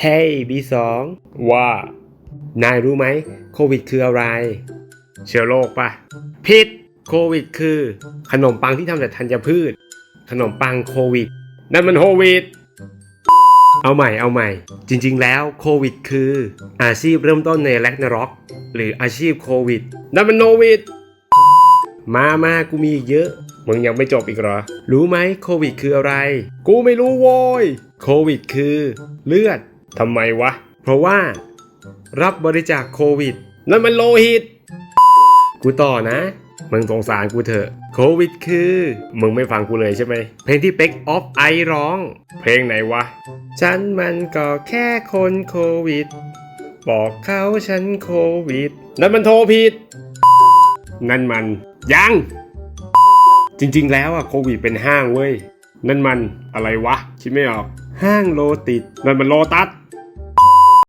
เฮ้ยบีสองว่า นายรู้ไหมโควิดคืออะไร เชื้อโรคปะผิดโควิดคือ ขนมปังที่ทำจากธัญพืช ขนมปังโควิด นั่นมันโควิด เอาใหม่เอาใหม่ จริง ๆ แล้วโควิดคือ อาชีพเริ่มต้นในแลกนาร็อก หรืออาชีพโควิด นั่นมันโนวิด มามากูมีอีกเยอะ มึงยังไม่จบอีกเหรอ รู้ไหมโควิดคืออะไร กูไม่รู้โว้ย โควิดคือ เลือด ทำไมวะ เพราะว่า รับบริจาคโควิด นั่นมันโลหิต กูต่อนะ มึงสงสารกูเถอะ โควิดคือ มึงไม่ฟังกูเลยใช่ไหม เพลงที่เป็กออฟไอร้อง เพลงไหนวะ ฉันมันก็แค่คนโควิด บอกเขาฉันโควิด นั่นมันโทรผิด นั่นมัน ยัง จริง ๆ แล้วอะโควิดเป็นห้างเว้ย นั่นมันอะไรวะ คิดไม่ออก ห้างโลติดนั่นมันโลตัส